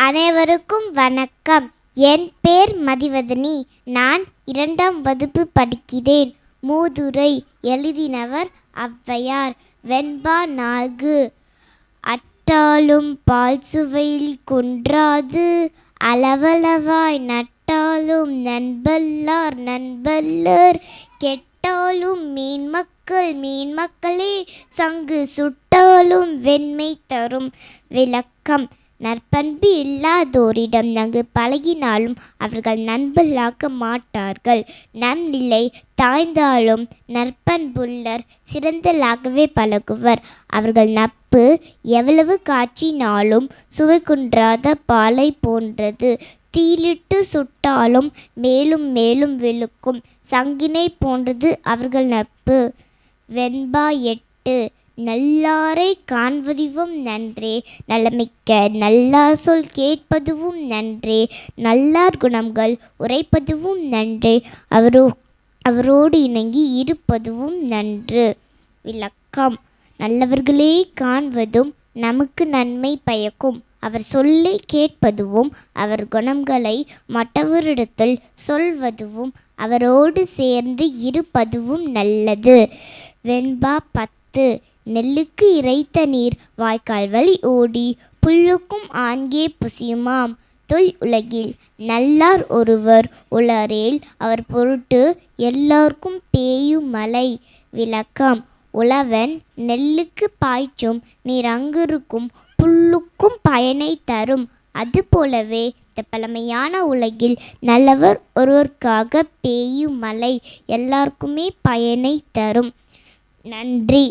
அனைவருக்கும் வணக்கம். என் பேர் மதிவதனி. நான் இரண்டாம் வகுப்பு படிக்கிறேன். மூதுரை எழுதினவர் ஔவையார். வெண்பா நான்கு. அட்டாலும் பால் சுவையில் குன்றாது. அளவளவாய் நட்டாலும் நண்பல்லார் நண்பல்லர். கெட்டாலும் மீன் மக்கள் மீன் மக்களே. சங்கு சுட்டாலும் வெண்மை தரும் விளக்கம். நற்பண்பு இல்லாதோரிடம் நங்கு பழகினாலும் அவர்கள் நண்பர்களாக்க மாட்டார்கள். நன்னிலை நிலை தாய்ந்தாலும் நற்பண்புள்ளர் சிறந்தலாகவே பழகுவர். அவர்கள் நட்பு எவ்வளவு காட்சினாலும் சுவை குன்றாத பாலை போன்றது. தீயிலிட்டு சுட்டாலும் மேலும் மேலும் வெளுக்கும் சங்கினை போன்றது அவர்கள் நட்பு. வெண்பா எட்டு நல்லாரை காண்பதுவும் நன்றே. நலமிக்க நல்லார் சொல் கேட்பதுவும் நன்றே. நல்லார் குணங்கள் உரைப்பதுவும் நன்றே. அவரோ அவரோடு இணங்கி இருப்பதுவும் நன்று. விளக்கம். நல்லவர்களே காண்பதும் நமக்கு நன்மை பயக்கும். அவர் சொல்லை கேட்பதுவும் அவர் குணங்களை மற்றவரிடத்தில் சொல்வதுவும் அவரோடு சேர்ந்து இருப்பதுவும் நல்லது. வெண்பா பத்து. நெல்லுக்கு இறைத்த நீர் வாய்க்கால் வழி ஓடி புல்லுக்கும் ஆண்கே புசியுமாம். தொல் உலகில் நல்லார் ஒருவர் உளரேல் அவர் பொருட்டு எல்லாருக்கும் பேயும் மலை விளக்கம். உழவன் நெல்லுக்கு பாய்ச்சும் நீர் அங்கிருக்கும் புல்லுக்கும் பயனை தரும். அதுபோலவே இந்த பழமையான உலகில் நல்லவர் ஒருவருக்காக பேயும் மலை எல்லாருக்குமே பயனை தரும். நன்றி.